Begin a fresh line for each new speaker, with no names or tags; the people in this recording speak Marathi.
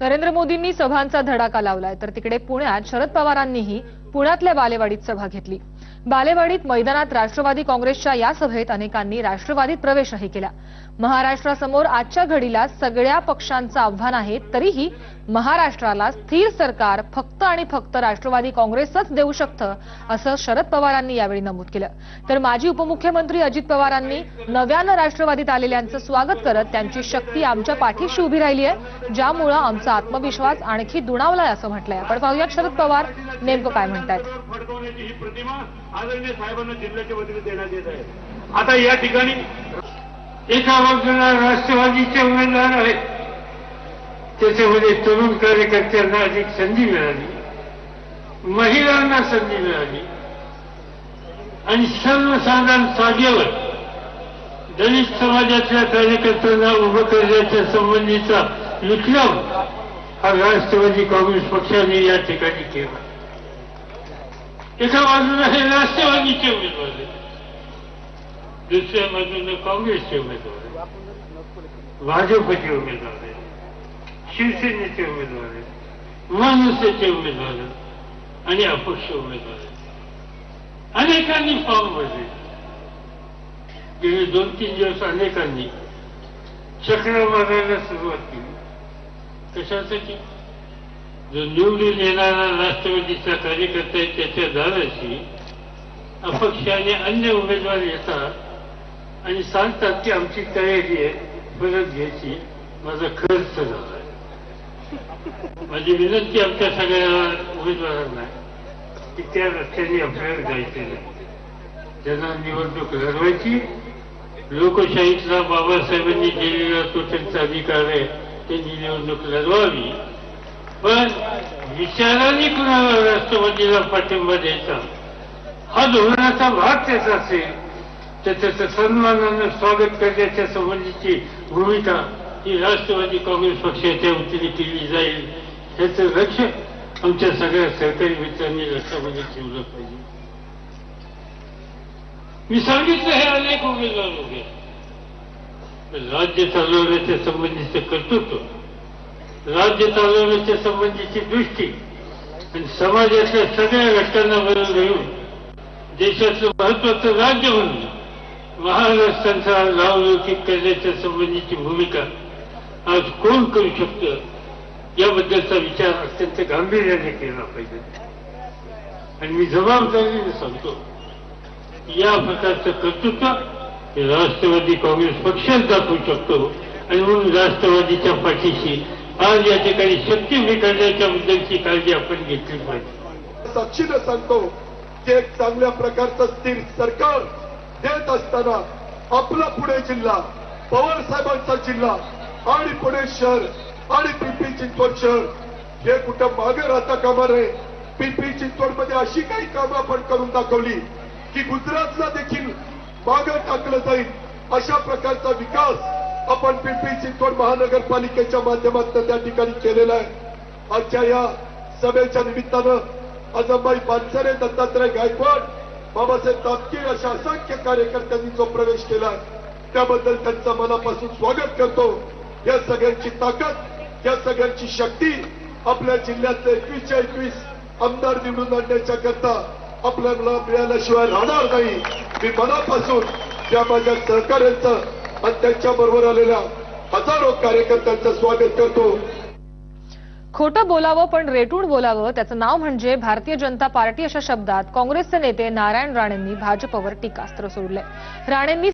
नरेंद्र मोदींनी सभांचा धडाका लावलाय. तर तिकडे पुण्यात शरद पवारांनीही पुण्यातल्या बालेवाडीत सभा घेतली. बालेवाडीत मैदानात राष्ट्रवादी काँग्रेसच्या या सभेत अनेकांनी राष्ट्रवादीत प्रवेशही केला. महाराष्ट्रासमोर आजच्या घडीला सगळ्या पक्षांचं आव्हान आहे तरीही महाराष्ट्राला स्थिर सरकार फक्त आणि फक्त राष्ट्रवादी काँग्रेसच देऊ शकतं असं शरद पवारांनी यावेळी नमूद केलं. तर माजी उपमुख्यमंत्री अजित पवारांनी नव्यानं राष्ट्रवादीत आलेल्यांचं स्वागत करत त्यांची शक्ती आमच्या पाठीशी उभी राहिली आहे ज्यामुळं आमचा आत्मविश्वास आणखी दुणावलाय असं म्हटलंय. आपण पाहूयात शरद पवार नेमकं काय म्हणतायत.
आदरणीय साहेबांना जिल्ह्याच्या वतीने देण्यात येत आहे. आता या ठिकाणी एका बाजूला राष्ट्रवादीचे उमेदवार आहेत. त्याच्यामध्ये तरुण कार्यकर्त्यांना अधिक संधी मिळाली महिलांना संधी मिळाली आणि सर्वसाधारण जागेवर दलित समाजातल्या कार्यकर्त्यांना उभं करण्याच्या संबंधीचा विक्रम हा राष्ट्रवादी काँग्रेस पक्षाने या ठिकाणी केला. एका बाजूला हे राष्ट्रवादीचे उमेदवार आहेत दुसऱ्या बाजूला काँग्रेसचे उमेदवार आहेत भाजपचे उमेदवार आहेत शिवसेनेचे उमेदवार आहेत मनसेचे उमेदवार आहेत आणि अपक्ष उमेदवार आहेत अनेकांनी फॉर्म भरले गेले दोन तीन दिवस अनेकांनी चक्र मारायला सुरुवात केली कशासाठी जो निवडून येणारा राष्ट्रवादीचा कार्यकर्ता आहे त्याच्या दाराशी अपक्षाने अन्य उमेदवार येतात आणि सांगतात की आमची तयारी आहे परत घ्यायची. माझा खर्च झाला माझी विनंती आमच्या सगळ्या उमेदवारांना की त्या रस्त्याने आपल्याला जायचे नाही. त्यांना निवडणूक लढवायची लोकशाहीतला बाबासाहेबांनी दिलेला तो त्यांचा अधिकार आहे त्यांनी निवडणूक लढवावी. पण विचाराने कुणाला राष्ट्रवादीला पाठिंबा द्यायचा? हा धोरणाचा भाग त्याचा असेल. तर त्याचं सन्मानानं स्वागत करण्याच्या संबंधीची भूमिका ही राष्ट्रवादी काँग्रेस पक्षाच्या वतीने केली जाईल. ह्याचं लक्ष आमच्या सगळ्या सहकारी मित्रांनी लक्षामध्ये ठेवलं पाहिजे. मी सांगितलं हे अनेक उमेदवार होते राज्य चालवण्याच्या संबंधीचं कर्तृत्व राज्य चालवण्याच्या संबंधीची दृष्टी आणि समाजातल्या सगळ्या घटकांना बदल घेऊन देशाचं महत्वाचं राज्य म्हणून महाराष्ट्रांचा नावलौकिक करण्याच्या संबंधीची भूमिका आज कोण करू शकतं याबद्दलचा विचार अत्यंत गांभीर्याने केला पाहिजे. आणि मी जबाबदारीने सांगतो या प्रकारचं कर्तृत्व राष्ट्रवादी काँग्रेस पक्षात दाखवू शकतो आणि म्हणून राष्ट्रवादीच्या पाठीशी आज या ठिकाणी शक्ती उभी करण्याच्या काळजी आपण घेतली पाहिजे.
साक्षीनं सांगतो की एक चांगल्या प्रकारचं स्थिर सरकार देत असताना आपला पुणे जिल्हा पवार साहेबांचा जिल्हा आणि पुणे शहर आणि पिंपरी चिंचवड शहर हे कुठं मागे राहता कामा नये. पिंपरी चिंचवडमध्ये अशी काही कामं आपण करून दाखवली की गुजरातला देखील मागे टाकलं जाईल अशा प्रकारचा विकास आपण पिंपरी चिंचवड महानगरपालिकेच्या माध्यमातून त्या ठिकाणी केलेला आहे. आजच्या या सभेच्या निमित्तानं अजमबाई पानसरे दत्तात्रय गायकवाड बाबासाहेब तापकीर अशा असंख्य कार्यकर्त्यांनी जो प्रवेश केला त्याबद्दल त्यांचं मनापासून स्वागत करतो. या सगळ्यांची ताकद या सगळ्यांची शक्ती आपल्या जिल्ह्यातले एकवीसच्या एकवीस आमदार निवडून आणण्याच्या करता आपल्याला मिळाल्याशिवाय राहणार नाही. मी मनापासून या माझ्या सहकार्यांचं आणि त्यांच्या बरोबर आलेल्या हजारो कार्यकर्त्यांचं स्वागत करतो.
खोटं बोलावं पण रेटून बोलावं त्याचं नाव म्हणजे भारतीय जनता पार्टी अशा शब्दात काँग्रेसचे नेते नारायण राणेंनी भाजपवर टीकास्त्र सोडलंय. राणेंनी